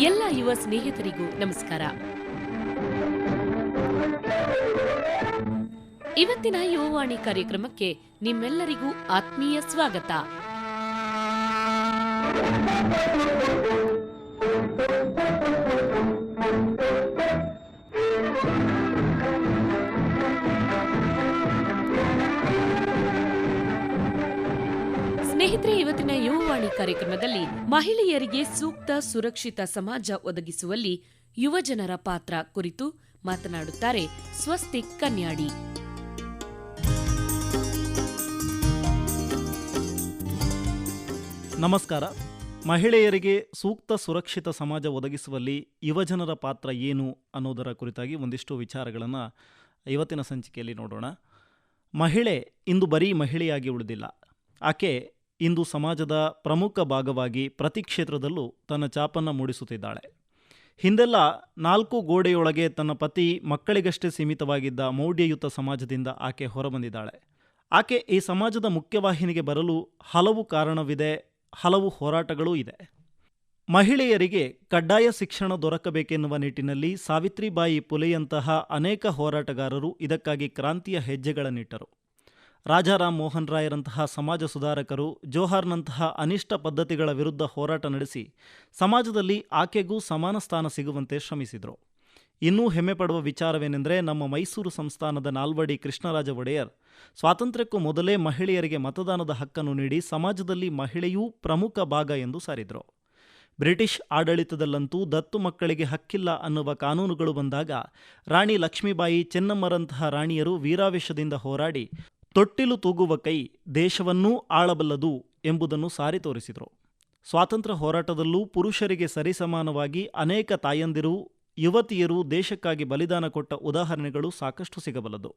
ಎಲ್ಲ ಯುವ ಸ್ನೇಹಿತರಿಗೂ ನಮಸ್ಕಾರ. ಇವತ್ತಿನ ಯುವವಾಣಿ ಕಾರ್ಯಕ್ರಮಕ್ಕೆ ನಿಮ್ಮೆಲ್ಲರಿಗೂ ಆತ್ಮೀಯ ಸ್ವಾಗತ. ಕಾರ್ಯಕ್ರಮದಲ್ಲಿ ಮಹಿಳೆಯರಿಗೆ ಸೂಕ್ತ ಸುರಕ್ಷಿತ ಸಮಾಜ ಒದಗಿಸುವಲ್ಲಿ ಯುವಜನರ ಪಾತ್ರ ಕುರಿತು ಮಾತನಾಡುತ್ತಾರೆ ಸ್ವಸ್ತಿ ಕನ್ಯಾಡಿ. ನಮಸ್ಕಾರ. ಮಹಿಳೆಯರಿಗೆ ಸೂಕ್ತ ಸುರಕ್ಷಿತ ಸಮಾಜ ಒದಗಿಸುವಲ್ಲಿ ಯುವಜನರ ಪಾತ್ರ ಏನು ಅನ್ನೋದರ ಕುರಿತಾಗಿ ಒಂದಿಷ್ಟು ವಿಚಾರಗಳನ್ನು ಇವತ್ತಿನ ಸಂಚಿಕೆಯಲ್ಲಿ ನೋಡೋಣ. ಮಹಿಳೆ ಇಂದು ಬರೀ ಮಹಿಳೆಯಾಗಿ ಉಳಿದಿಲ್ಲ. ಆಕೆ ಇಂದು ಸಮಾಜದ ಪ್ರಮುಖ ಭಾಗವಾಗಿ ಪ್ರತಿ ಕ್ಷೇತ್ರದಲ್ಲೂ ತನ್ನ ಚಾಪನ್ನು ಮೂಡಿಸುತ್ತಿದ್ದಾಳೆ. ಹಿಂದೆಲ್ಲ ನಾಲ್ಕು ಗೋಡೆಯೊಳಗೆ ತನ್ನ ಪತಿ ಮಕ್ಕಳಿಗಷ್ಟೇ ಸೀಮಿತವಾಗಿದ್ದ ಮೌಢ್ಯಯುತ ಸಮಾಜದಿಂದ ಆಕೆ ಹೊರಬಂದಿದ್ದಾಳೆ. ಆಕೆ ಈ ಸಮಾಜದ ಮುಖ್ಯವಾಹಿನಿಗೆ ಬರಲು ಹಲವು ಕಾರಣವಿದೆ, ಹಲವು ಹೋರಾಟಗಳೂ ಇದೆ. ಮಹಿಳೆಯರಿಗೆ ಕಡ್ಡಾಯ ಶಿಕ್ಷಣ ದೊರಕಬೇಕೆನ್ನುವ ನಿಟ್ಟಿನಲ್ಲಿ ಸಾವಿತ್ರಿಬಾಯಿ ಪುಲೆಯಂತಹ ಅನೇಕ ಹೋರಾಟಗಾರರು ಇದಕ್ಕಾಗಿ ಕ್ರಾಂತಿಯ ಹೆಜ್ಜೆಗಳನ್ನಿಟ್ಟರು. ರಾಜಾರಾಮ್ ಮೋಹನ್ ರಾಯರಂತಹ ಸಮಾಜ ಸುಧಾರಕರು, ಜೋಹಾರ್ನಂತಹ ಅನಿಷ್ಟ ಪದ್ಧತಿಗಳ ವಿರುದ್ಧ ಹೋರಾಟ ನಡೆಸಿ ಸಮಾಜದಲ್ಲಿ ಆಕೆಗೂ ಸಮಾನ ಸ್ಥಾನ ಸಿಗುವಂತೆ ಶ್ರಮಿಸಿದರು. ಇನ್ನೂ ಹೆಮ್ಮೆ ಪಡುವ ವಿಚಾರವೇನೆಂದರೆ ನಮ್ಮ ಮೈಸೂರು ಸಂಸ್ಥಾನದ ನಾಲ್ವಡಿ ಕೃಷ್ಣರಾಜ ಒಡೆಯರ್ ಸ್ವಾತಂತ್ರ್ಯಕ್ಕೂ ಮೊದಲೇ ಮಹಿಳೆಯರಿಗೆ ಮತದಾನದ ಹಕ್ಕನ್ನು ನೀಡಿ ಸಮಾಜದಲ್ಲಿ ಮಹಿಳೆಯೂ ಪ್ರಮುಖ ಭಾಗ ಎಂದು ಸಾರಿದರು. ಬ್ರಿಟಿಷ್ ಆಡಳಿತದಲ್ಲಂತೂ ದತ್ತು ಮಕ್ಕಳಿಗೆ ಹಕ್ಕಿಲ್ಲ ಅನ್ನುವ ಕಾನೂನುಗಳು ಬಂದಾಗ ರಾಣಿ ಲಕ್ಷ್ಮೀಬಾಯಿ ಚೆನ್ನಮ್ಮರಂತಹ ರಾಣಿಯರು ವೀರಾವೇಶದಿಂದ ಹೋರಾಡಿ ತೊಟ್ಟಿಲು ತೂಗುವ ಕೈ ದೇಶವನ್ನೂ ಆಳಬಲ್ಲದು ಎಂಬುದನ್ನು ಸಾರಿ ತೋರಿಸಿದರು. ಸ್ವಾತಂತ್ರ್ಯ ಹೋರಾಟದಲ್ಲೂ ಪುರುಷರಿಗೆ ಸರಿಸಮಾನವಾಗಿ ಅನೇಕ ತಾಯಂದಿರು, ಯುವತಿಯರು ದೇಶಕ್ಕಾಗಿ ಬಲಿದಾನ ಕೊಟ್ಟ ಉದಾಹರಣೆಗಳು ಸಾಕಷ್ಟು ಸಿಗಬಲ್ಲದು.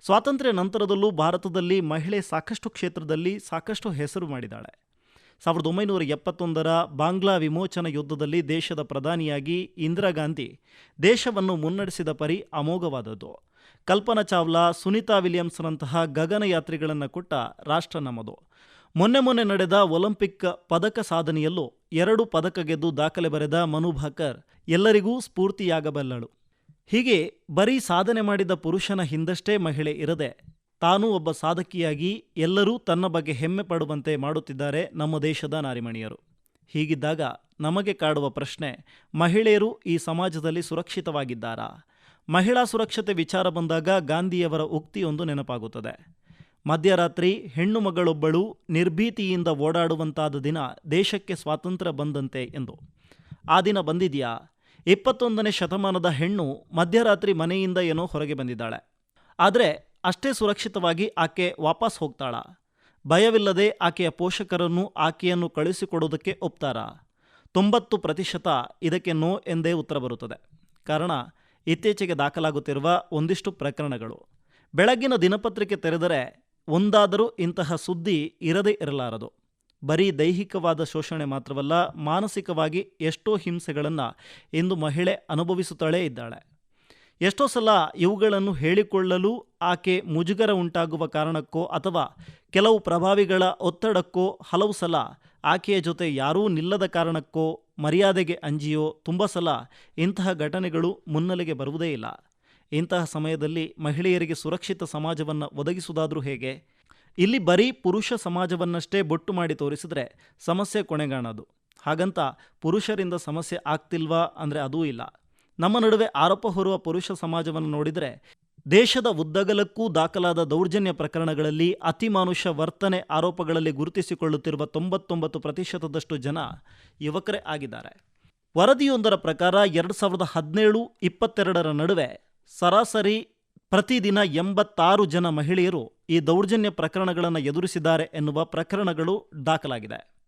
ಸ್ವಾತಂತ್ರ್ಯ ನಂತರದಲ್ಲೂ ಭಾರತದಲ್ಲಿ ಮಹಿಳೆ ಸಾಕಷ್ಟು ಕ್ಷೇತ್ರದಲ್ಲಿ ಸಾಕಷ್ಟು ಹೆಸರು ಮಾಡಿದ್ದಾಳೆ ಸಾವಿರದ ಒಂಬೈನೂರ ಎಪ್ಪತ್ತೊಂದರ ಬಾಂಗ್ಲಾ ವಿಮೋಚನಾ ಯುದ್ಧದಲ್ಲಿ ದೇಶದ ಪ್ರಧಾನಿಯಾಗಿ ಇಂದಿರಾ ಗಾಂಧಿ ದೇಶವನ್ನು ಮುನ್ನಡೆಸಿದ ಪರಿ ಅಮೋಘವಾದದ್ದು. ಕಲ್ಪನಾ ಚಾವ್ಲಾ, ಸುನೀತಾ ವಿಲಿಯಮ್ಸ್ನಂತಹ ಗಗನಯಾತ್ರಿಗಳನ್ನು ಕೊಟ್ಟ ರಾಷ್ಟ್ರ ನಮ್ಮದು. ಮೊನ್ನೆ ಮೊನ್ನೆ ನಡೆದ ಒಲಿಂಪಿಕ್ ಪದಕ ಸಾಧನೆಯಲ್ಲೂ ಎರಡು ಪದಕ ಗೆದ್ದು ದಾಖಲೆ ಬರೆದ ಮನು ಭಾಕರ್ ಎಲ್ಲರಿಗೂ ಸ್ಫೂರ್ತಿಯಾಗಬಲ್ಲಳು. ಹೀಗೆ ಬರೀ ಸಾಧನೆ ಮಾಡಿದ ಪುರುಷನ ಹಿಂದಷ್ಟೇ ಮಹಿಳೆ ಇರದೆ ತಾನೂ ಒಬ್ಬ ಸಾಧಕಿಯಾಗಿ ಎಲ್ಲರೂ ತನ್ನ ಬಗ್ಗೆ ಹೆಮ್ಮೆ ಪಡುವಂತೆ ಮಾಡುತ್ತಿದ್ದಾರೆ ನಮ್ಮ ದೇಶದ ನಾರಿಮಣಿಯರು. ಹೀಗಿದ್ದಾಗ ನಮಗೆ ಕಾಡುವ ಪ್ರಶ್ನೆ ಮಹಿಳೆಯರು ಈ ಸಮಾಜದಲ್ಲಿ ಸುರಕ್ಷಿತವಾಗಿದ್ದಾರಾ? ಮಹಿಳಾ ಸುರಕ್ಷತೆ ವಿಚಾರ ಬಂದಾಗ ಗಾಂಧಿಯವರ ಉಕ್ತಿಯೊಂದು ನೆನಪಾಗುತ್ತದೆ. ಮಧ್ಯರಾತ್ರಿ ಹೆಣ್ಣು ಮಗಳೊಬ್ಬಳು ನಿರ್ಭೀತಿಯಿಂದ ಓಡಾಡುವಂತಾದ ದಿನ ದೇಶಕ್ಕೆ ಸ್ವಾತಂತ್ರ್ಯ ಬಂದಂತೆ ಎಂದು. ಆ ದಿನ ಬಂದಿದೆಯಾ? ಇಪ್ಪತ್ತೊಂದನೇ ಶತಮಾನದ ಹೆಣ್ಣು ಮಧ್ಯರಾತ್ರಿ ಮನೆಯಿಂದ ಏನೋ ಹೊರಗೆ ಬಂದಿದ್ದಾಳೆ. ಆದರೆ ಅಷ್ಟೇ ಸುರಕ್ಷಿತವಾಗಿ ಆಕೆ ವಾಪಸ್ ಹೋಗ್ತಾಳ. ಭಯವಿಲ್ಲದೆ ಆಕೆಯ ಪೋಷಕರನ್ನು ಆಕೆಯನ್ನು ಕಳುಹಿಸಿಕೊಡೋದಕ್ಕೆ ಒಪ್ತಾರ. ತೊಂಬತ್ತು ಪ್ರತಿಶತ ಇದಕ್ಕೆ ನೋ ಎಂದೇ ಉತ್ತರ ಬರುತ್ತದೆ. ಕಾರಣ ಇತ್ತೀಚೆಗೆ ದಾಖಲಾಗುತ್ತಿರುವ ಒಂದಿಷ್ಟು ಪ್ರಕರಣಗಳು. ಬೆಳಗ್ಗಿನ ದಿನಪತ್ರಿಕೆ ತೆರೆದರೆ ಒಂದಾದರೂ ಇಂತಹ ಸುದ್ದಿ ಇರದೇ ಇರಲಾರದು. ಬರೀ ದೈಹಿಕವಾದ ಶೋಷಣೆ ಮಾತ್ರವಲ್ಲ, ಮಾನಸಿಕವಾಗಿ ಎಷ್ಟೋ ಹಿಂಸೆಗಳನ್ನು ಇಂದು ಮಹಿಳೆ ಅನುಭವಿಸುತ್ತಲೇ ಇದ್ದಾಳೆ. ಎಷ್ಟೋ ಸಲ ಇವುಗಳನ್ನು ಹೇಳಿಕೊಳ್ಳಲು ಆಕೆ ಮುಜುಗರ ಉಂಟಾಗುವ ಕಾರಣಕ್ಕೋ ಅಥವಾ ಕೆಲವು ಪ್ರಭಾವಿಗಳ ಒತ್ತಡಕ್ಕೋ ಹಲವು ಸಲ ಆಕೆಯ ಜೊತೆ ಯಾರೂ ನಿಲ್ಲದ ಕಾರಣಕ್ಕೋ ಮರ್ಯಾದೆಗೆ ಅಂಜಿಯೋ ತುಂಬ ಸಲ ಇಂತಹ ಘಟನೆಗಳು ಮುನ್ನೆಲೆಗೆ ಬರುವುದೇ ಇಲ್ಲ. ಇಂತಹ ಸಮಯದಲ್ಲಿ ಮಹಿಳೆಯರಿಗೆ ಸುರಕ್ಷಿತ ಸಮಾಜವನ್ನು ಒದಗಿಸುವುದಾದರೂ ಹೇಗೆ? ಇಲ್ಲಿ ಬರೀ ಪುರುಷ ಸಮಾಜವನ್ನಷ್ಟೇ ಬೊಟ್ಟು ಮಾಡಿ ತೋರಿಸಿದ್ರೆ ಸಮಸ್ಯೆ ಕೊನೆಗಾಣದು. ಹಾಗಂತ ಪುರುಷರಿಂದ ಸಮಸ್ಯೆ ಆಗ್ತಿಲ್ವಾ ಅಂದರೆ ಅದೂ ಇಲ್ಲ. ನಮ್ಮ ನಡುವೆ ಆರೋಪ ಹೊರುವ ಪುರುಷ ಸಮಾಜವನ್ನು ನೋಡಿದರೆ ದೇಶದ ಉದ್ದಗಲಕ್ಕೂ ದಾಖಲಾದ ದೌರ್ಜನ್ಯ ಪ್ರಕರಣಗಳಲ್ಲಿ ಅತಿಮಾನುಷ ವರ್ತನೆ ಆರೋಪಗಳಲ್ಲಿ ಗುರುತಿಸಿಕೊಳ್ಳುತ್ತಿರುವ ತೊಂಬತ್ತೊಂಬತ್ತು ಪ್ರತಿಶತದಷ್ಟು ಜನ ಯುವಕರೇ ಆಗಿದ್ದಾರೆ. ವರದಿಯೊಂದರ ಪ್ರಕಾರ ಎರಡು ಸಾವಿರದ ಹದಿನೇಳು, ಇಪ್ಪತ್ತೆರಡರ ನಡುವೆ ಸರಾಸರಿ ಪ್ರತಿದಿನ ಎಂಬತ್ತಾರು ಜನ ಮಹಿಳೆಯರು ಈ ದೌರ್ಜನ್ಯ ಪ್ರಕರಣಗಳನ್ನು ಎದುರಿಸಿದ್ದಾರೆ ಎನ್ನುವ ಪ್ರಕರಣಗಳು ದಾಖಲಾಗಿದೆ.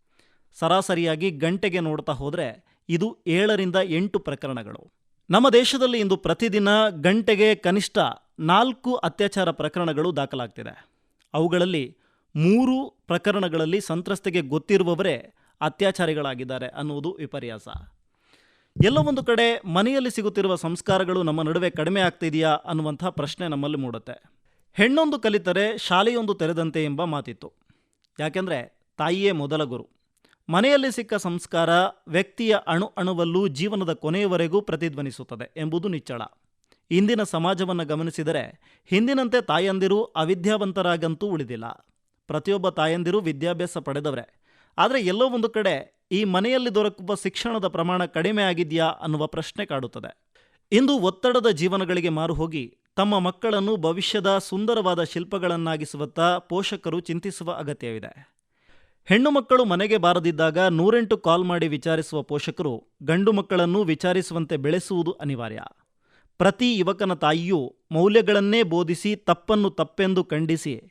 ಸರಾಸರಿಯಾಗಿ ಗಂಟೆಗೆ ನೋಡ್ತಾ ಹೋದರೆ ಇದು ಏಳರಿಂದ ಎಂಟು ಪ್ರಕರಣಗಳು. ನಮ್ಮ ದೇಶದಲ್ಲಿ ಇಂದು ಪ್ರತಿದಿನ ಗಂಟೆಗೆ ಕನಿಷ್ಠ ನಾಲ್ಕು ಅತ್ಯಾಚಾರ ಪ್ರಕರಣಗಳು ದಾಖಲಾಗ್ತಿದೆ. ಅವುಗಳಲ್ಲಿ ಮೂರು ಪ್ರಕರಣಗಳಲ್ಲಿ ಸಂತ್ರಸ್ತೆಗೆ ಗೊತ್ತಿರುವವರೇ ಅತ್ಯಾಚಾರಿಗಳಾಗಿದ್ದಾರೆ ಅನ್ನುವುದು ವಿಪರ್ಯಾಸ. ಎಲ್ಲ ಒಂದು ಕಡೆ ಮನೆಯಲ್ಲಿ ಸಿಗುತ್ತಿರುವ ಸಂಸ್ಕಾರಗಳು ನಮ್ಮ ನಡುವೆ ಕಡಿಮೆ ಆಗ್ತಿದೆಯಾ ಅನ್ನುವಂಥ ಪ್ರಶ್ನೆ ನಮ್ಮಲ್ಲಿ ಮೂಡುತ್ತೆ. ಹೆಣ್ಣೊಂದು ಕಲಿತರೆ ಶಾಲೆಯೊಂದು ತೆರೆದಂತೆ ಎಂಬ ಮಾತಿತ್ತು. ಯಾಕೆಂದರೆ ತಾಯಿಯೇ ಮೊದಲ ಗುರು. ಮನೆಯಲ್ಲಿ ಸಿಕ್ಕ ಸಂಸ್ಕಾರ ವ್ಯಕ್ತಿಯ ಅಣು ಅಣುವಲ್ಲೂ ಜೀವನದ ಕೊನೆಯವರೆಗೂ ಪ್ರತಿಧ್ವನಿಸುತ್ತದೆ ಎಂಬುದು ನಿಚ್ಚಳ. ಇಂದಿನ ಸಮಾಜವನ್ನು ಗಮನಿಸಿದರೆ ಹಿಂದಿನಂತೆ ತಾಯಂದಿರು ಅವಿದ್ಯಾವಂತರಾಗಂತೂ ಉಳಿದಿಲ್ಲ. ಪ್ರತಿಯೊಬ್ಬ ತಾಯಂದಿರು ವಿದ್ಯಾಭ್ಯಾಸ ಪಡೆದವರೇ. ಆದರೆ ಎಲ್ಲೋ ಒಂದು ಕಡೆ ಈ ಮನೆಯಲ್ಲಿ ದೊರಕುವ ಶಿಕ್ಷಣದ ಪ್ರಮಾಣ ಕಡಿಮೆ ಆಗಿದೆಯಾ ಅನ್ನುವ ಪ್ರಶ್ನೆ ಕಾಡುತ್ತದೆ. ಇಂದು ಒತ್ತಡದ ಜೀವನಗಳಿಗೆ ಮಾರು ಹೋಗಿ ತಮ್ಮ ಮಕ್ಕಳನ್ನು ಭವಿಷ್ಯದ ಸುಂದರವಾದ ಶಿಲ್ಪಗಳನ್ನಾಗಿಸುವತ್ತ ಪೋಷಕರು ಚಿಂತಿಸುವ ಅಗತ್ಯವಿದೆ. ಹೆಣ್ಣು ಮಕ್ಕಳು ಮನೆಗೆ ಬಾರದಿದ್ದಾಗ ನೂರೆಂಟು ಕಾಲ್ ಮಾಡಿ ವಿಚಾರಿಸುವ ಪೋಷಕರು ಗಂಡು ಮಕ್ಕಳನ್ನು ವಿಚಾರಿಸುವಂತೆ ಬೆಳೆಸುವುದು ಅನಿವಾರ್ಯ. ಪ್ರತಿ ಯುವಕನ ತಾಯಿಯೂ ಮೌಲ್ಯಗಳನ್ನೇ ಬೋಧಿಸಿ ತಪ್ಪನ್ನು ತಪ್ಪೆಂದು ಖಂಡಿಸಿ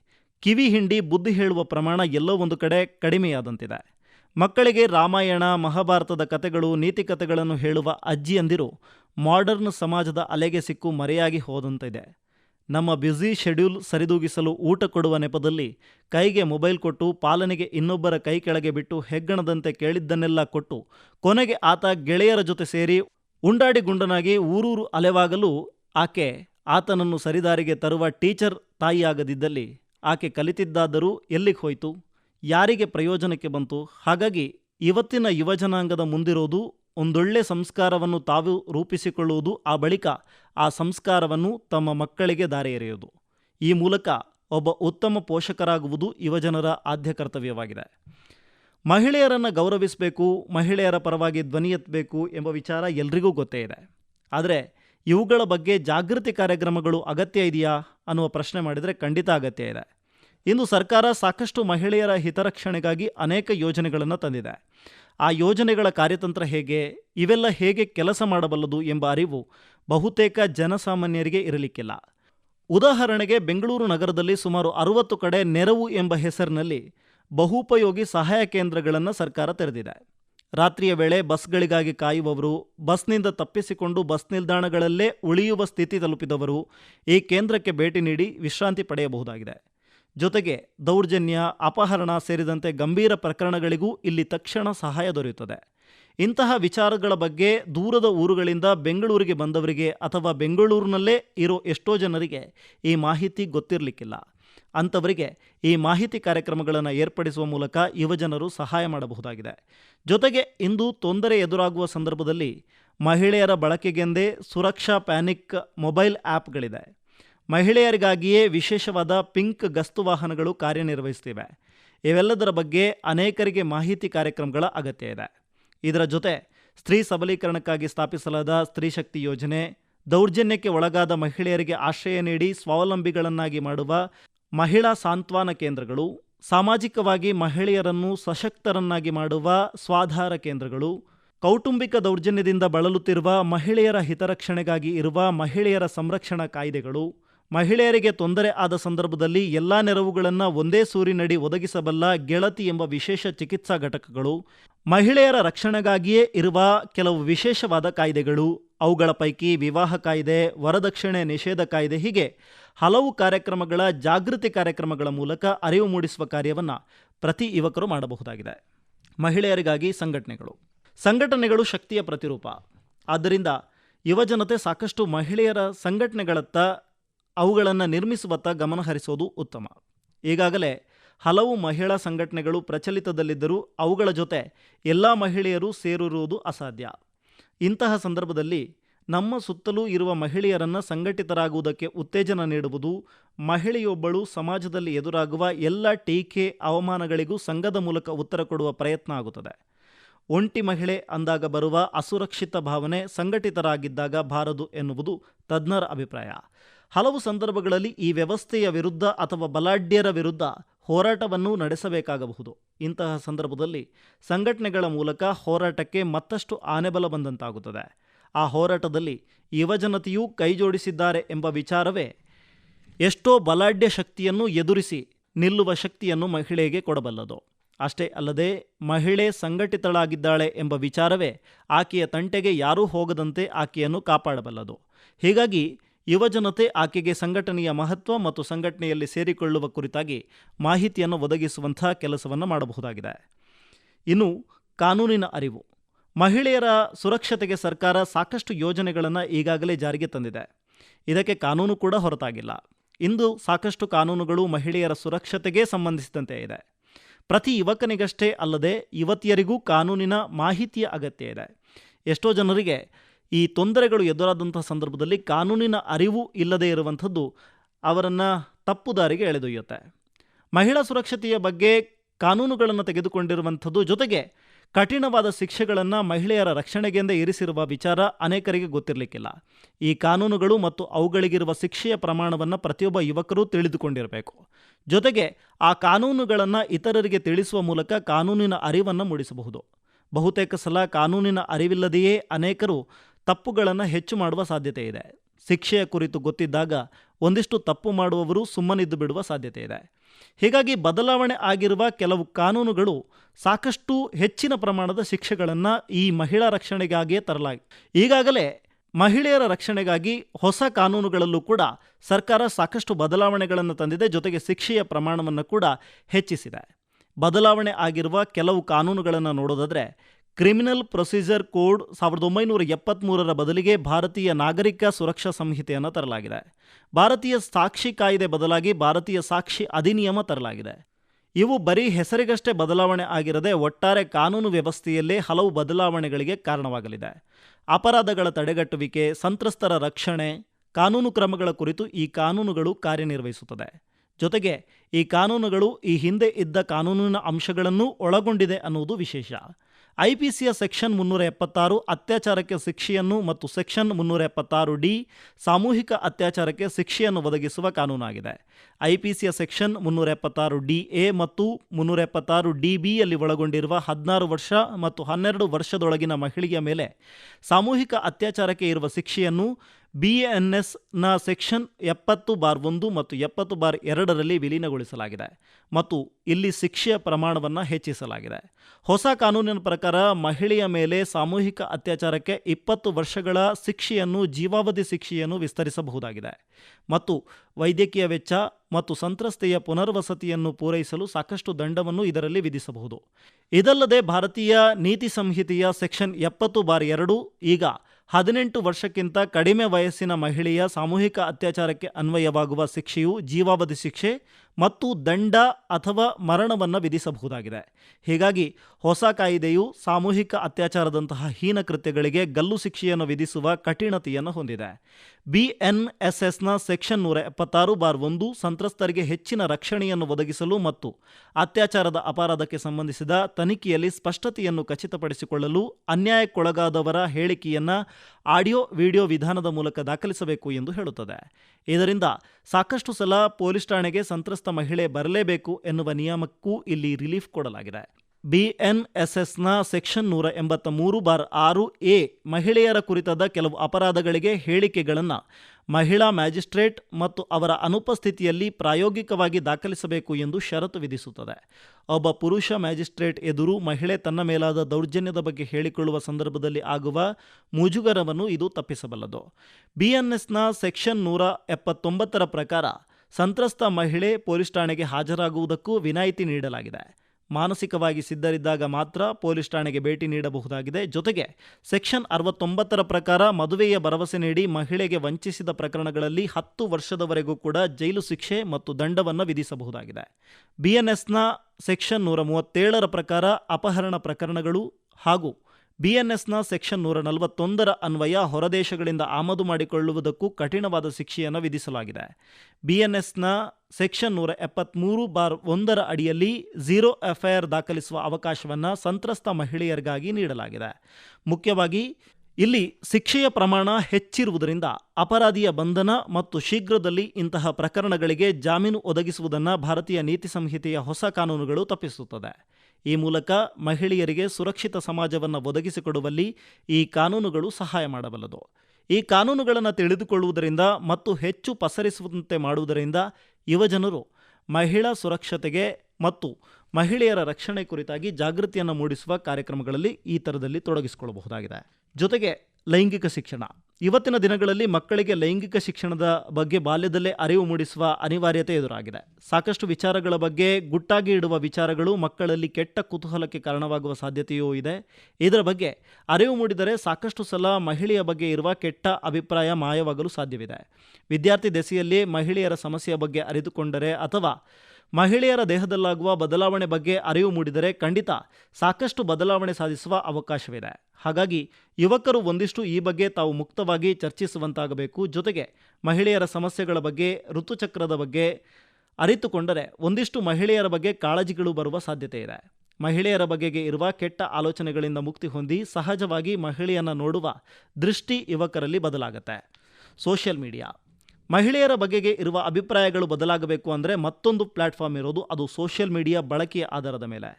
ಕಿವಿ ಹಿಂಡಿ ಬುದ್ಧಿ ಹೇಳುವ ಪ್ರಮಾಣ ಎಲ್ಲೋ ಒಂದು ಕಡೆ ಕಡಿಮೆಯಾದಂತಿದೆ. ಮಕ್ಕಳಿಗೆ ರಾಮಾಯಣ, ಮಹಾಭಾರತದ ಕಥೆಗಳು ನೀತಿಕಥೆಗಳನ್ನು ಹೇಳುವ ಅಜ್ಜಿಯಂದಿರು ಮಾಡರ್ನ್ ಸಮಾಜದ ಅಲೆಗೆ ಸಿಕ್ಕು ಮರೆಯಾಗಿ ಹೋದಂತಿದೆ. ನಮ್ಮ ಬ್ಯುಸಿ ಶೆಡ್ಯೂಲ್ ಸರಿದೂಗಿಸಲು ಊಟ ಕೊಡುವ ನೆಪದಲ್ಲಿ ಕೈಗೆ ಮೊಬೈಲ್ ಕೊಟ್ಟು ಪಾಲನೆಗೆ ಇನ್ನೊಬ್ಬರ ಕೈ ಕೆಳಗೆ ಬಿಟ್ಟು ಹೆಗ್ಗಣದಂತೆ ಕೇಳಿದ್ದನ್ನೆಲ್ಲ ಕೊಟ್ಟು ಕೊನೆಗೆ ಆತ ಗೆಳೆಯರ ಜೊತೆ ಸೇರಿ ಉಂಡಾಡಿ ಗುಂಡನಾಗಿ ಊರೂರು ಅಲೆವಾಗಲು ಆಕೆ ಆತನನ್ನು ಸರಿದಾರಿಗೆ ತರುವ ಟೀಚರ್ ತಾಯಿಯಾಗದಿದ್ದಲ್ಲಿ ಆಕೆ ಕಲಿತಿದ್ದಾದರೂ ಎಲ್ಲಿಗೆ ಹೋಯಿತು? ಯಾರಿಗೆ ಪ್ರಯೋಜನಕ್ಕೆ ಬಂತು? ಹಾಗಾಗಿ ಇವತ್ತಿನ ಯುವಜನಾಂಗದ ಮುಂದಿರೋದು ಒಂದೊಳ್ಳೆ ಸಂಸ್ಕಾರವನ್ನು ತಾವು ರೂಪಿಸಿಕೊಳ್ಳುವುದು ಆ ಬಳಿಕ ಆ ಸಂಸ್ಕಾರವನ್ನು ತಮ್ಮ ಮಕ್ಕಳಿಗೆ ದಾರಿ ಎರೆಯುವುದು ಈ ಮೂಲಕ ಒಬ್ಬ ಉತ್ತಮ ಪೋಷಕರಾಗುವುದು ಯುವಜನರ ಆದ್ಯ ಕರ್ತವ್ಯವಾಗಿದೆ. ಮಹಿಳೆಯರನ್ನು ಗೌರವಿಸಬೇಕು, ಮಹಿಳೆಯರ ಪರವಾಗಿ ಧ್ವನಿ ಎತ್ತಬೇಕು ಎಂಬ ವಿಚಾರ ಎಲ್ರಿಗೂ ಗೊತ್ತೇ ಇದೆ. ಆದರೆ ಇವುಗಳ ಬಗ್ಗೆ ಜಾಗೃತಿ ಕಾರ್ಯಕ್ರಮಗಳು ಅಗತ್ಯ ಇದೆಯಾ ಅನ್ನುವ ಪ್ರಶ್ನೆ ಮಾಡಿದರೆ ಖಂಡಿತ ಅಗತ್ಯ ಇದೆ. ಇಂದು ಸರ್ಕಾರ ಸಾಕಷ್ಟು ಮಹಿಳೆಯರ ಹಿತರಕ್ಷಣೆಗಾಗಿ ಅನೇಕ ಯೋಜನೆಗಳನ್ನು ತಂದಿದೆ. ಆ ಯೋಜನೆಗಳ ಕಾರ್ಯತಂತ್ರ ಹೇಗೆ, ಇವೆಲ್ಲ ಹೇಗೆ ಕೆಲಸ ಮಾಡಬಲ್ಲದು ಎಂಬ ಅರಿವು ಬಹುತೇಕ ಜನಸಾಮಾನ್ಯರಿಗೆ ಇರಲಿಕ್ಕಿಲ್ಲ. ಉದಾಹರಣೆಗೆ ಬೆಂಗಳೂರು ನಗರದಲ್ಲಿ ಸುಮಾರು ಅರುವತ್ತು ಕಡೆ ನೆರವು ಎಂಬ ಹೆಸರಿನಲ್ಲಿ ಬಹುಪಯೋಗಿ ಸಹಾಯ ಕೇಂದ್ರಗಳನ್ನು ಸರ್ಕಾರ ತೆರೆದಿದೆ. ರಾತ್ರಿಯ ವೇಳೆ ಬಸ್ಗಳಿಗಾಗಿ ಕಾಯುವವರು, ಬಸ್ನಿಂದ ತಪ್ಪಿಸಿಕೊಂಡು ಬಸ್ ನಿಲ್ದಾಣಗಳಲ್ಲೇ ಉಳಿಯುವ ಸ್ಥಿತಿ ತಲುಪಿದವರು ಈ ಕೇಂದ್ರಕ್ಕೆ ಭೇಟಿ ನೀಡಿ ವಿಶ್ರಾಂತಿ ಪಡೆಯಬಹುದಾಗಿದೆ. ಜೊತೆಗೆ ದೌರ್ಜನ್ಯ, ಅಪಹರಣ ಸೇರಿದಂತೆ ಗಂಭೀರ ಪ್ರಕರಣಗಳಿಗೂ ಇಲ್ಲಿ ತಕ್ಷಣ ಸಹಾಯ ದೊರೆಯುತ್ತದೆ. ಇಂತಹ ವಿಚಾರಗಳ ಬಗ್ಗೆ ದೂರದ ಊರುಗಳಿಂದ ಬೆಂಗಳೂರಿಗೆ ಬಂದವರಿಗೆ ಅಥವಾ ಬೆಂಗಳೂರಿನಲ್ಲೇ ಇರೋ ಎಷ್ಟೋ ಜನರಿಗೆ ಈ ಮಾಹಿತಿ ಗೊತ್ತಿರಲಿಕ್ಕಿಲ್ಲ. ಅಂಥವರಿಗೆ ಈ ಮಾಹಿತಿ ಕಾರ್ಯಕ್ರಮಗಳನ್ನು ಏರ್ಪಡಿಸುವ ಮೂಲಕ ಯುವಜನರು ಸಹಾಯ ಮಾಡಬಹುದಾಗಿದೆ. ಜೊತೆಗೆ ಇಂದು ತೊಂದರೆ ಎದುರಾಗುವ ಸಂದರ್ಭದಲ್ಲಿ ಮಹಿಳೆಯರ ಬಳಕೆಗೆಂದೇ ಸುರಕ್ಷಾ ಪ್ಯಾನಿಕ್ ಮೊಬೈಲ್ ಆ್ಯಪ್ಗಳಿದೆ ಮಹಿಳೆಯರಿಗಾಗಿಯೇ ವಿಶೇಷವಾದ ಪಿಂಕ್ ಗಸ್ತು ವಾಹನಗಳು ಕಾರ್ಯನಿರ್ವಹಿಸುತ್ತಿವೆ. ಇವೆಲ್ಲದರ ಬಗ್ಗೆ ಅನೇಕರಿಗೆ ಮಾಹಿತಿ ಕಾರ್ಯಕ್ರಮಗಳ ಅಗತ್ಯ ಇದೆ. ಇದರ ಜೊತೆ ಸ್ತ್ರೀ ಸಬಲೀಕರಣಕ್ಕಾಗಿ ಸ್ಥಾಪಿಸಲಾದ ಸ್ತ್ರೀಶಕ್ತಿ ಯೋಜನೆ, ದೌರ್ಜನ್ಯಕ್ಕೆ ಒಳಗಾದ ಮಹಿಳೆಯರಿಗೆ ಆಶ್ರಯ ನೀಡಿ ಸ್ವಾವಲಂಬಿಗಳನ್ನಾಗಿ ಮಾಡುವ ಮಹಿಳಾ ಸಾಂತ್ವನ ಕೇಂದ್ರಗಳು, ಸಾಮಾಜಿಕವಾಗಿ ಮಹಿಳೆಯರನ್ನು ಸಶಕ್ತರನ್ನಾಗಿ ಮಾಡುವ ಸ್ವಾಧಾರ ಕೇಂದ್ರಗಳು, ಕೌಟುಂಬಿಕ ದೌರ್ಜನ್ಯದಿಂದ ಬಳಲುತ್ತಿರುವ ಮಹಿಳೆಯರ ಹಿತರಕ್ಷಣೆಗಾಗಿ ಇರುವ ಮಹಿಳೆಯರ ಸಂರಕ್ಷಣಾ ಕಾಯ್ದೆಗಳು ಮಹಿಳೆಯರಿಗೆ ತೊಂದರೆ ಆದ ಸಂದರ್ಭದಲ್ಲಿ ಎಲ್ಲ ನೆರವುಗಳನ್ನು ಒಂದೇ ಸೂರಿನಡಿ ಒದಗಿಸಬಲ್ಲ ಗೆಳತಿ ಎಂಬ ವಿಶೇಷ ಚಿಕಿತ್ಸಾ ಘಟಕಗಳು, ಮಹಿಳೆಯರ ರಕ್ಷಣೆಗಾಗಿಯೇ ಇರುವ ಕೆಲವು ವಿಶೇಷವಾದ ಕಾಯ್ದೆಗಳು, ಅವುಗಳ ಪೈಕಿ ವಿವಾಹ ಕಾಯ್ದೆ, ವರದಕ್ಷಿಣೆ ನಿಷೇಧ ಕಾಯ್ದೆ ಹೀಗೆ ಹಲವು ಕಾರ್ಯಕ್ರಮಗಳ ಜಾಗೃತಿ ಕಾರ್ಯಕ್ರಮಗಳ ಮೂಲಕ ಅರಿವು ಮೂಡಿಸುವ ಕಾರ್ಯವನ್ನು ಪ್ರತಿ ಯುವಕರು ಮಾಡಬಹುದಾಗಿದೆ. ಮಹಿಳೆಯರಿಗಾಗಿ ಸಂಘಟನೆಗಳು. ಸಂಘಟನೆಗಳು ಶಕ್ತಿಯ ಪ್ರತಿರೂಪ. ಆದ್ದರಿಂದ ಯುವಜನತೆ ಸಾಕಷ್ಟು ಮಹಿಳೆಯರ ಸಂಘಟನೆಗಳತ್ತ ಅವುಗಳನ್ನು ನಿರ್ಮಿಸುವತ್ತ ಗಮನ ಹರಿಸೋದು ಉತ್ತಮ. ಈಗಾಗಲೇ ಹಲವು ಮಹಿಳಾ ಸಂಘಟನೆಗಳು ಪ್ರಚಲಿತದಲ್ಲಿದ್ದರೂ ಅವುಗಳ ಜೊತೆ ಎಲ್ಲ ಮಹಿಳೆಯರು ಸೇರಿರುವುದು ಅಸಾಧ್ಯ. ಇಂತಹ ಸಂದರ್ಭದಲ್ಲಿ ನಮ್ಮ ಸುತ್ತಲೂ ಇರುವ ಮಹಿಳೆಯರನ್ನು ಸಂಘಟಿತರಾಗುವುದಕ್ಕೆ ಉತ್ತೇಜನ ನೀಡುವುದು, ಮಹಿಳೆಯೊಬ್ಬಳು ಸಮಾಜದಲ್ಲಿ ಎದುರಾಗುವ ಎಲ್ಲ ಟೀಕೆ, ಅವಮಾನಗಳಿಗೂ ಸಂಘದ ಮೂಲಕ ಉತ್ತರ ಕೊಡುವ ಪ್ರಯತ್ನ ಆಗುತ್ತದೆ. ಒಂಟಿ ಮಹಿಳೆ ಅಂದಾಗ ಬರುವ ಅಸುರಕ್ಷಿತ ಭಾವನೆ ಸಂಘಟಿತರಾಗಿದ್ದಾಗ ಬಾರದು ಎನ್ನುವುದು ತಜ್ಞರ ಅಭಿಪ್ರಾಯ. ಹಲವು ಸಂದರ್ಭಗಳಲ್ಲಿ ಈ ವ್ಯವಸ್ಥೆಯ ವಿರುದ್ಧ ಅಥವಾ ಬಲಾಢ್ಯರ ವಿರುದ್ಧ ಹೋರಾಟವನ್ನು ನಡೆಸಬೇಕಾಗಬಹುದು. ಇಂತಹ ಸಂದರ್ಭದಲ್ಲಿ ಸಂಘಟನೆಗಳ ಮೂಲಕ ಹೋರಾಟಕ್ಕೆ ಮತ್ತಷ್ಟು ಆನೆಬಲ ಬಂದಂತಾಗುತ್ತದೆ. ಆ ಹೋರಾಟದಲ್ಲಿ ಯುವಜನತೆಯೂ ಕೈಜೋಡಿಸಿದ್ದಾರೆ ಎಂಬ ವಿಚಾರವೇ ಎಷ್ಟೋ ಬಲಾಢ್ಯ ಶಕ್ತಿಯನ್ನು ಎದುರಿಸಿ ನಿಲ್ಲುವ ಶಕ್ತಿಯನ್ನು ಮಹಿಳೆಗೆ ಕೊಡಬಲ್ಲದು. ಅಷ್ಟೇ ಅಲ್ಲದೆ ಮಹಿಳೆ ಸಂಘಟಿತಳಾಗಿದ್ದಾಳೆ ಎಂಬ ವಿಚಾರವೇ ಆಕೆಯ ತಂಟೆಗೆ ಯಾರೂ ಹೋಗದಂತೆ ಆಕೆಯನ್ನು ಕಾಪಾಡಬಲ್ಲದು. ಹೀಗಾಗಿ ಯುವಜನತೆ ಆಕೆಗೆ ಸಂಘಟನೆಯ ಮಹತ್ವ ಮತ್ತು ಸಂಘಟನೆಯಲ್ಲಿ ಸೇರಿಕೊಳ್ಳುವ ಕುರಿತಾಗಿ ಮಾಹಿತಿಯನ್ನು ಒದಗಿಸುವಂಥ ಕೆಲಸವನ್ನು ಮಾಡಬಹುದಾಗಿದೆ. ಇನ್ನು ಕಾನೂನಿನ ಅರಿವು. ಮಹಿಳೆಯರ ಸುರಕ್ಷತೆಗೆ ಸರ್ಕಾರ ಸಾಕಷ್ಟು ಯೋಜನೆಗಳನ್ನು ಈಗಾಗಲೇ ಜಾರಿಗೆ ತಂದಿದೆ. ಇದಕ್ಕೆ ಕಾನೂನು ಕೂಡ ಹೊರತಾಗಿಲ್ಲ. ಇಂದು ಸಾಕಷ್ಟು ಕಾನೂನುಗಳು ಮಹಿಳೆಯರ ಸುರಕ್ಷತೆಗೆ ಸಂಬಂಧಿಸಿದಂತೆ ಇದೆ. ಪ್ರತಿ ಯುವಕನಿಗಷ್ಟೇ ಅಲ್ಲದೆ ಯುವತಿಯರಿಗೂ ಕಾನೂನಿನ ಮಾಹಿತಿಯ ಅಗತ್ಯ ಇದೆ. ಎಷ್ಟೋ ಜನರಿಗೆ ಈ ತೊಂದರೆಗಳು ಎದುರಾದಂಥ ಸಂದರ್ಭದಲ್ಲಿ ಕಾನೂನಿನ ಅರಿವು ಇಲ್ಲದೇ ಇರುವಂಥದ್ದು ಅವರನ್ನು ತಪ್ಪು ದಾರಿಗೆ ಎಳೆದೊಯ್ಯುತ್ತೆ. ಮಹಿಳಾ ಸುರಕ್ಷತೆಯ ಬಗ್ಗೆ ಕಾನೂನುಗಳನ್ನು ತೆಗೆದುಕೊಂಡಿರುವಂಥದ್ದು ಜೊತೆಗೆ ಕಠಿಣವಾದ ಶಿಕ್ಷೆಗಳನ್ನು ಮಹಿಳೆಯರ ರಕ್ಷಣೆಗೆಂದೇ ಇರಿಸಿರುವ ವಿಚಾರ ಅನೇಕರಿಗೆ ಗೊತ್ತಿರಲಿಕ್ಕಿಲ್ಲ. ಈ ಕಾನೂನುಗಳು ಮತ್ತು ಅವುಗಳಿಗಿರುವ ಶಿಕ್ಷೆಯ ಪ್ರಮಾಣವನ್ನು ಪ್ರತಿಯೊಬ್ಬ ಯುವಕರು ತಿಳಿದುಕೊಂಡಿರಬೇಕು. ಜೊತೆಗೆ ಆ ಕಾನೂನುಗಳನ್ನು ಇತರರಿಗೆ ತಿಳಿಸುವ ಮೂಲಕ ಕಾನೂನಿನ ಅರಿವನ್ನು ಮೂಡಿಸಬಹುದು. ಬಹುತೇಕ ಸಲ ಕಾನೂನಿನ ಅರಿವಿಲ್ಲದೆಯೇ ಅನೇಕರು ತಪ್ಪುಗಳನ್ನು ಹೆಚ್ಚು ಮಾಡುವ ಸಾಧ್ಯತೆ ಇದೆ. ಶಿಕ್ಷೆಯ ಕುರಿತು ಗೊತ್ತಿದ್ದಾಗ ಒಂದಿಷ್ಟು ತಪ್ಪು ಮಾಡುವವರು ಸುಮ್ಮನಿದ್ದು ಬಿಡುವ ಸಾಧ್ಯತೆ ಇದೆ. ಹೀಗಾಗಿ ಬದಲಾವಣೆ ಆಗಿರುವ ಕೆಲವು ಕಾನೂನುಗಳು ಸಾಕಷ್ಟು ಹೆಚ್ಚಿನ ಪ್ರಮಾಣದ ಶಿಕ್ಷೆಗಳನ್ನು ಈ ಮಹಿಳಾ ರಕ್ಷಣೆಗಾಗಿಯೇ ತರಲಾಗಿ, ಈಗಾಗಲೇ ಮಹಿಳೆಯರ ರಕ್ಷಣೆಗಾಗಿ ಹೊಸ ಕಾನೂನುಗಳಲ್ಲೂ ಕೂಡ ಸರ್ಕಾರ ಸಾಕಷ್ಟು ಬದಲಾವಣೆಗಳನ್ನು ತಂದಿದೆ, ಜೊತೆಗೆ ಶಿಕ್ಷೆಯ ಪ್ರಮಾಣವನ್ನು ಕೂಡ ಹೆಚ್ಚಿಸಿದೆ. ಬದಲಾವಣೆ ಆಗಿರುವ ಕೆಲವು ಕಾನೂನುಗಳನ್ನು ನೋಡೋದಾದರೆ ಕ್ರಿಮಿನಲ್ ಪ್ರೊಸೀಜರ್ ಕೋಡ್ ಸಾವಿರದ ಒಂಬೈನೂರ ಎಪ್ಪತ್ತ್ಮೂರರ ಬದಲಿಗೆ ಭಾರತೀಯ ನಾಗರಿಕ ಸುರಕ್ಷಾ ಸಂಹಿತೆಯನ್ನು ತರಲಾಗಿದೆ. ಭಾರತೀಯ ಸಾಕ್ಷಿ ಕಾಯ್ದೆ ಬದಲಾಗಿ ಭಾರತೀಯ ಸಾಕ್ಷಿ ಅಧಿನಿಯಮ ತರಲಾಗಿದೆ. ಇವು ಬರೀ ಹೆಸರಿಗಷ್ಟೇ ಬದಲಾವಣೆ ಆಗಿರದೆ ಒಟ್ಟಾರೆ ಕಾನೂನು ವ್ಯವಸ್ಥೆಯಲ್ಲೇ ಹಲವು ಬದಲಾವಣೆಗಳಿಗೆ ಕಾರಣವಾಗಲಿದೆ. ಅಪರಾಧಗಳ ತಡೆಗಟ್ಟುವಿಕೆ, ಸಂತ್ರಸ್ತರ ರಕ್ಷಣೆ, ಕಾನೂನು ಕ್ರಮಗಳ ಕುರಿತು ಈ ಕಾನೂನುಗಳು ಕಾರ್ಯನಿರ್ವಹಿಸುತ್ತದೆ. ಜೊತೆಗೆ ಈ ಕಾನೂನುಗಳು ಈ ಹಿಂದೆ ಇದ್ದ ಕಾನೂನಿನ ಅಂಶಗಳನ್ನೂ ಒಳಗೊಂಡಿದೆ ಅನ್ನುವುದು ವಿಶೇಷ. ಐ ಪಿ ಸೆಕ್ಷನ್ ಮುನ್ನೂರ ಎಪ್ಪತ್ತಾರು ಅತ್ಯಾಚಾರಕ್ಕೆ ಶಿಕ್ಷೆಯನ್ನು ಮತ್ತು ಸೆಕ್ಷನ್ ಮುನ್ನೂರ ಎಪ್ಪತ್ತಾರು ಡಿ ಸಾಮೂಹಿಕ ಅತ್ಯಾಚಾರಕ್ಕೆ ಶಿಕ್ಷೆಯನ್ನು ಒದಗಿಸುವ ಕಾನೂನಾಗಿದೆ. ಐಪಿಸಿಯ ಸೆಕ್ಷನ್ ಮುನ್ನೂರ ಎಪ್ಪತ್ತಾರು ಡಿ ಎ ಮತ್ತು ಮುನ್ನೂರ ಎಪ್ಪತ್ತಾರು ಡಿ ಬಿಯಲ್ಲಿ ಒಳಗೊಂಡಿರುವ ಹದಿನಾರು ವರ್ಷ ಮತ್ತು ಹನ್ನೆರಡು ವರ್ಷದೊಳಗಿನ ಮಹಿಳೆಯ ಮೇಲೆ ಸಾಮೂಹಿಕ ಅತ್ಯಾಚಾರಕ್ಕೆ ಇರುವ ಶಿಕ್ಷೆಯನ್ನು ಬಿ ಎನ್ ಎಸ್ನ ಸೆಕ್ಷನ್ ಎಪ್ಪತ್ತು ಬಾರ್ ಒಂದು ಮತ್ತು ಎಪ್ಪತ್ತು ಬಾರ್ ಎರಡರಲ್ಲಿ ವಿಲೀನಗೊಳಿಸಲಾಗಿದೆ ಮತ್ತು ಇಲ್ಲಿ ಶಿಕ್ಷೆಯ ಪ್ರಮಾಣವನ್ನು ಹೆಚ್ಚಿಸಲಾಗಿದೆ. ಹೊಸ ಕಾನೂನಿನ ಪ್ರಕಾರ ಮಹಿಳೆಯ ಮೇಲೆ ಸಾಮೂಹಿಕ ಅತ್ಯಾಚಾರಕ್ಕೆ ಇಪ್ಪತ್ತು ವರ್ಷಗಳ ಶಿಕ್ಷೆಯನ್ನು, ಜೀವಾವಧಿ ಶಿಕ್ಷೆಯನ್ನು ವಿಸ್ತರಿಸಬಹುದಾಗಿದೆ ಮತ್ತು ವೈದ್ಯಕೀಯ ವೆಚ್ಚ ಮತ್ತು ಸಂತ್ರಸ್ತೆಯ ಪುನರ್ವಸತಿಯನ್ನು ಪೂರೈಸಲು ಸಾಕಷ್ಟು ದಂಡವನ್ನು ಇದರಲ್ಲಿ ವಿಧಿಸಬಹುದು. ಇದಲ್ಲದೆ ಭಾರತೀಯ ನೀತಿ ಸಂಹಿತೆಯ ಸೆಕ್ಷನ್ ಎಪ್ಪತ್ತು ಬಾರ್ ಎರಡು ಈಗ ಹದಿನೆಂಟು ವರ್ಷಕ್ಕಿಂತ ಕಡಿಮೆ ವಯಸ್ಸಿನ ಮಹಿಳೆಯ ಸಾಮೂಹಿಕ ಅತ್ಯಾಚಾರಕ್ಕೆ ಅನ್ವಯವಾಗುವ ಶಿಕ್ಷೆಯು ಜೀವಾವಧಿ ಶಿಕ್ಷೆ ಮತ್ತು ದಂಡ ಅಥವಾ ಮರಣವನ್ನು ವಿಧಿಸಬಹುದಾಗಿದೆ. ಹೀಗಾಗಿ ಹೊಸ ಕಾಯಿದೆಯು ಸಾಮೂಹಿಕ ಅತ್ಯಾಚಾರದಂತಹ ಹೀನ ಕೃತ್ಯಗಳಿಗೆ ಗಲ್ಲು ಶಿಕ್ಷೆಯನ್ನು ವಿಧಿಸುವ ಕಠಿಣತೆಯನ್ನು ಹೊಂದಿದೆ. ಬಿಎನ್ಎಸ್ಎಸ್ನ ಎನ್ ಎಸ್ ಎಸ್ನ ಸೆಕ್ಷನ್ ನೂರ ಎಪ್ಪತ್ತಾರು ಬಾರ್ ಒಂದು ಸಂತ್ರಸ್ತರಿಗೆ ಹೆಚ್ಚಿನ ರಕ್ಷಣೆಯನ್ನು ಒದಗಿಸಲು ಮತ್ತು ಅತ್ಯಾಚಾರದ ಅಪರಾಧಕ್ಕೆ ಸಂಬಂಧಿಸಿದ ತನಿಖೆಯಲ್ಲಿ ಸ್ಪಷ್ಟತೆಯನ್ನು ಖಚಿತಪಡಿಸಿಕೊಳ್ಳಲು ಅನ್ಯಾಯಕ್ಕೊಳಗಾದವರ ಹೇಳಿಕೆಯನ್ನು ಆಡಿಯೋ, ವಿಡಿಯೋ ವಿಧಾನದ ಮೂಲಕ ದಾಖಲಿಸಬೇಕು ಎಂದು ಹೇಳುತ್ತದೆ. ಇದರಿಂದ ಸಾಕಷ್ಟು ಸಲ ಪೊಲೀಸ್ ಠಾಣೆಗೆ ಸಂತ್ರಸ್ತ ಮಹಿಳೆ ಬರಲೇಬೇಕು ಎನ್ನುವ ನಿಯಮಕ್ಕೂ ಇಲ್ಲಿ ರಿಲೀಫ್ ಕೊಡಲಾಗಿದೆ. ಬಿಎನ್ಎಸ್ಎಸ್ನ ಸೆಕ್ಷನ್ ನೂರ ಎಂಬತ್ತ ಮೂರು ಬಾರ್ ಆರು ಎ ಮಹಿಳೆಯರ ಕುರಿತಾದ ಕೆಲವು ಅಪರಾಧಗಳಿಗೆ ಹೇಳಿಕೆಗಳನ್ನು ಮಹಿಳಾ ಮ್ಯಾಜಿಸ್ಟ್ರೇಟ್ ಮತ್ತು ಅವರ ಅನುಪಸ್ಥಿತಿಯಲ್ಲಿ ಪ್ರಾಯೋಗಿಕವಾಗಿ ದಾಖಲಿಸಬೇಕು ಎಂದು ಷರತ್ತು ವಿಧಿಸುತ್ತದೆ. ಒಬ್ಬ ಪುರುಷ ಮ್ಯಾಜಿಸ್ಟ್ರೇಟ್ ಎದುರು ಮಹಿಳೆ ತನ್ನ ಮೇಲಾದ ದೌರ್ಜನ್ಯದ ಬಗ್ಗೆ ಹೇಳಿಕೊಳ್ಳುವ ಸಂದರ್ಭದಲ್ಲಿ ಆಗುವ ಮುಜುಗರವನ್ನು ಇದು ತಪ್ಪಿಸಬಲ್ಲದು. ಬಿಎನ್ಎಸ್ನ ಸೆಕ್ಷನ್ ನೂರ ಎಪ್ಪತ್ತೊಂಬತ್ತರ ಪ್ರಕಾರ ಸಂತ್ರಸ್ತ ಮಹಿಳೆ ಪೊಲೀಸ್ ಠಾಣೆಗೆ ಹಾಜರಾಗುವುದಕ್ಕೂ ವಿನಾಯಿತಿ ನೀಡಲಾಗಿದೆ. ಮಾನಸಿಕವಾಗಿ ಸಿದ್ಧರಿದ್ದಾಗ ಮಾತ್ರ ಪೊಲೀಸ್ ಠಾಣೆಗೆ ಭೇಟಿ ನೀಡಬಹುದಾಗಿದೆ. ಜೊತೆಗೆ ಸೆಕ್ಷನ್ ಅರವತ್ತೊಂಬತ್ತರ ಪ್ರಕಾರ ಮದುವೆಯ ಭರವಸೆ ನೀಡಿ ಮಹಿಳೆಗೆ ವಂಚಿಸಿದ ಪ್ರಕರಣಗಳಲ್ಲಿ ಹತ್ತು ವರ್ಷದವರೆಗೂ ಕೂಡ ಜೈಲು ಶಿಕ್ಷೆ ಮತ್ತು ದಂಡವನ್ನು ವಿಧಿಸಬಹುದಾಗಿದೆ. ಬಿಎನ್ಎಸ್ನ ಸೆಕ್ಷನ್ ನೂರ ಮೂವತ್ತೇಳರ ಪ್ರಕಾರ ಅಪಹರಣ ಪ್ರಕರಣಗಳು ಹಾಗೂ ಬಿಎನ್ಎಸ್ನ ಸೆಕ್ಷನ್ ನೂರ ನಲವತ್ತೊಂದರ ಅನ್ವಯ ಹೊರದೇಶಗಳಿಂದ ಆಮದು ಮಾಡಿಕೊಳ್ಳುವುದಕ್ಕೂ ಕಠಿಣವಾದ ಶಿಕ್ಷೆಯನ್ನು ವಿಧಿಸಲಾಗಿದೆ. ಬಿಎನ್ಎಸ್ನ ಸೆಕ್ಷನ್ ನೂರ ಎಪ್ಪತ್ತ್ಮೂರು ಬಾರ್ ಒಂದರ ಅಡಿಯಲ್ಲಿ ಝೀರೋ ಎಫ್ಐಆರ್ ದಾಖಲಿಸುವ ಅವಕಾಶವನ್ನು ಸಂತ್ರಸ್ತ ಮಹಿಳೆಯರಿಗಾಗಿ ನೀಡಲಾಗಿದೆ. ಮುಖ್ಯವಾಗಿ, ಇಲ್ಲಿ ಶಿಕ್ಷೆಯ ಪ್ರಮಾಣ ಹೆಚ್ಚಿರುವುದರಿಂದ ಅಪರಾಧಿಯ ಬಂಧನ ಮತ್ತು ಶೀಘ್ರದಲ್ಲಿ ಇಂತಹ ಪ್ರಕರಣಗಳಿಗೆ ಜಾಮೀನು ಒದಗಿಸುವುದನ್ನು ಭಾರತೀಯ ನೀತಿ ಸಂಹಿತೆಯ ಹೊಸ ಕಾನೂನುಗಳು ತಪ್ಪಿಸುತ್ತದೆ. ಈ ಮೂಲಕ ಮಹಿಳೆಯರಿಗೆ ಸುರಕ್ಷಿತ ಸಮಾಜವನ್ನು ಒದಗಿಸಿಕೊಡುವಲ್ಲಿ ಈ ಕಾನೂನುಗಳು ಸಹಾಯ ಮಾಡಬಲ್ಲದು. ಈ ಕಾನೂನುಗಳನ್ನು ತಿಳಿದುಕೊಳ್ಳುವುದರಿಂದ ಮತ್ತು ಹೆಚ್ಚು ಪಸರಿಸುವಂತೆ ಮಾಡುವುದರಿಂದ ಯುವಜನರು ಮಹಿಳಾ ಸುರಕ್ಷತೆಗೆ ಮತ್ತು ಮಹಿಳೆಯರ ರಕ್ಷಣೆ ಕುರಿತಾಗಿ ಜಾಗೃತಿಯನ್ನು ಮೂಡಿಸುವ ಕಾರ್ಯಕ್ರಮಗಳಲ್ಲಿ ಈ ಥರದಲ್ಲಿ ತೊಡಗಿಸಿಕೊಳ್ಳಬಹುದಾಗಿದೆ. ಜೊತೆಗೆ ಲೈಂಗಿಕ ಶಿಕ್ಷಣ. ಇವತ್ತಿನ ದಿನಗಳಲ್ಲಿ ಮಕ್ಕಳಿಗೆ ಲೈಂಗಿಕ ಶಿಕ್ಷಣದ ಬಗ್ಗೆ ಬಾಲ್ಯದಲ್ಲೇ ಅರಿವು ಮೂಡಿಸುವ ಅನಿವಾರ್ಯತೆ ಎದುರಾಗಿದೆ. ಸಾಕಷ್ಟು ವಿಚಾರಗಳ ಬಗ್ಗೆ ಗುಟ್ಟಾಗಿ ಇಡುವ ವಿಚಾರಗಳು ಮಕ್ಕಳಲ್ಲಿ ಕೆಟ್ಟ ಕುತೂಹಲಕ್ಕೆ ಕಾರಣವಾಗುವ ಸಾಧ್ಯತೆಯೂ ಇದೆ. ಇದರ ಬಗ್ಗೆ ಅರಿವು ಮೂಡಿದರೆ ಸಾಕಷ್ಟು ಸಲ ಮಹಿಳೆಯ ಬಗ್ಗೆ ಇರುವ ಕೆಟ್ಟ ಅಭಿಪ್ರಾಯ ಮಾಯವಾಗಲು ಸಾಧ್ಯವಿದೆ. ವಿದ್ಯಾರ್ಥಿ ದೆಸೆಯಲ್ಲಿ ಮಹಿಳೆಯರ ಸಮಸ್ಯೆಯ ಬಗ್ಗೆ ಅರಿತುಕೊಂಡರೆ ಅಥವಾ ಮಹಿಳೆಯರ ದೇಹದಲ್ಲಾಗುವ ಬದಲಾವಣೆ ಬಗ್ಗೆ ಅರಿವು ಮೂಡಿದರೆ ಖಂಡಿತ ಸಾಕಷ್ಟು ಬದಲಾವಣೆ ಸಾಧಿಸುವ ಅವಕಾಶವಿದೆ. ಹಾಗಾಗಿ ಯುವಕರು ಒಂದಿಷ್ಟು ಈ ಬಗ್ಗೆ ತಾವು ಮುಕ್ತವಾಗಿ ಚರ್ಚಿಸುವಂತಾಗಬೇಕು. ಜೊತೆಗೆ ಮಹಿಳೆಯರ ಸಮಸ್ಯೆಗಳ ಬಗ್ಗೆ, ಋತುಚಕ್ರದ ಬಗ್ಗೆ ಅರಿತುಕೊಂಡರೆ ಒಂದಿಷ್ಟು ಮಹಿಳೆಯರ ಬಗ್ಗೆ ಕಾಳಜಿಗಳು ಬರುವ ಸಾಧ್ಯತೆ ಇದೆ. ಮಹಿಳೆಯರ ಬಗೆಗೆ ಇರುವ ಕೆಟ್ಟ ಆಲೋಚನೆಗಳಿಂದ ಮುಕ್ತಿ ಹೊಂದಿ ಸಹಜವಾಗಿ ಮಹಿಳೆಯನ್ನು ನೋಡುವ ದೃಷ್ಟಿ ಯುವಕರಲ್ಲಿ ಬದಲಾಗುತ್ತೆ. Social media. ಮಹಿಳೆಯರ ಬಗೆಗೆ ಇರುವ ಅಭಿಪ್ರಾಯಗಳು ಬದಲಾಗಬೇಕು ಅಂದರೆ ಮತ್ತೊಂದು ಪ್ಲಾಟ್ಫಾರ್ಮ್ ಇರೋದು, ಅದು ಸೋಷಿಯಲ್ ಮೀಡಿಯಾ ಬಳಕೆಯ ಆಧಾರದ ಮೇಲೆ.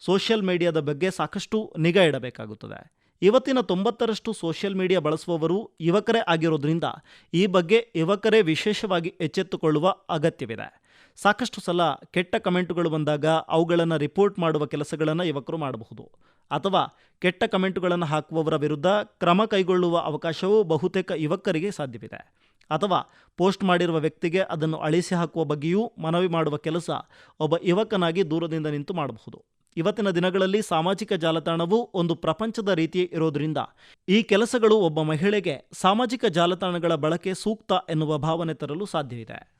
ಸೋಷಿಯಲ್ ಮೀಡಿಯಾದ ಬಗ್ಗೆ ಸಾಕಷ್ಟು ನಿಗಾ ಇಡಬೇಕಾಗುತ್ತದೆ. ಇವತ್ತಿನ ತೊಂಬತ್ತರಷ್ಟು ಸೋಷಿಯಲ್ ಮೀಡಿಯಾ ಬಳಸುವವರು ಯುವಕರೇ ಆಗಿರೋದ್ರಿಂದ ಈ ಬಗ್ಗೆ ಯುವಕರೇ ವಿಶೇಷವಾಗಿ ಎಚ್ಚೆತ್ತುಕೊಳ್ಳುವ ಅಗತ್ಯವಿದೆ. ಸಾಕಷ್ಟು ಸಲ ಕೆಟ್ಟ ಕಮೆಂಟುಗಳು ಬಂದಾಗ ಅವುಗಳನ್ನು ರಿಪೋರ್ಟ್ ಮಾಡುವ ಕೆಲಸಗಳನ್ನು ಯುವಕರು ಮಾಡಬಹುದು. ಅಥವಾ ಕೆಟ್ಟ ಕಮೆಂಟುಗಳನ್ನು ಹಾಕುವವರ ವಿರುದ್ಧ ಕ್ರಮ ಕೈಗೊಳ್ಳುವ ಅವಕಾಶವೂ ಬಹುತೇಕ ಯುವಕರಿಗೆ ಸಾಧ್ಯವಿದೆ. ಅಥವಾ ಪೋಸ್ಟ್ ಮಾಡಿರುವ ವ್ಯಕ್ತಿಗೆ ಅದನ್ನು ಅಳಿಸಿ ಹಾಕುವ ಬಗ್ಗೆಯೂ ಮನವಿ ಮಾಡುವ ಕೆಲಸ ಒಬ್ಬ ಯುವಕನಾಗಿ ದೂರದಿಂದ ನಿಂತು ಮಾಡಬಹುದು. ಇವತ್ತಿನ ದಿನಗಳಲ್ಲಿ ಸಾಮಾಜಿಕ ಜಾಲತಾಣವು ಒಂದು ಪ್ರಪಂಚದ ರೀತಿ ಇರೋದ್ರಿಂದ ಈ ಕೆಲಸಗಳು ಒಬ್ಬ ಮಹಿಳೆಗೆ ಸಾಮಾಜಿಕ ಜಾಲತಾಣಗಳ ಬಳಕೆ ಸೂಕ್ತ ಎನ್ನುವ ಭಾವನೆ ತರಲು ಸಾಧ್ಯವಿದೆ.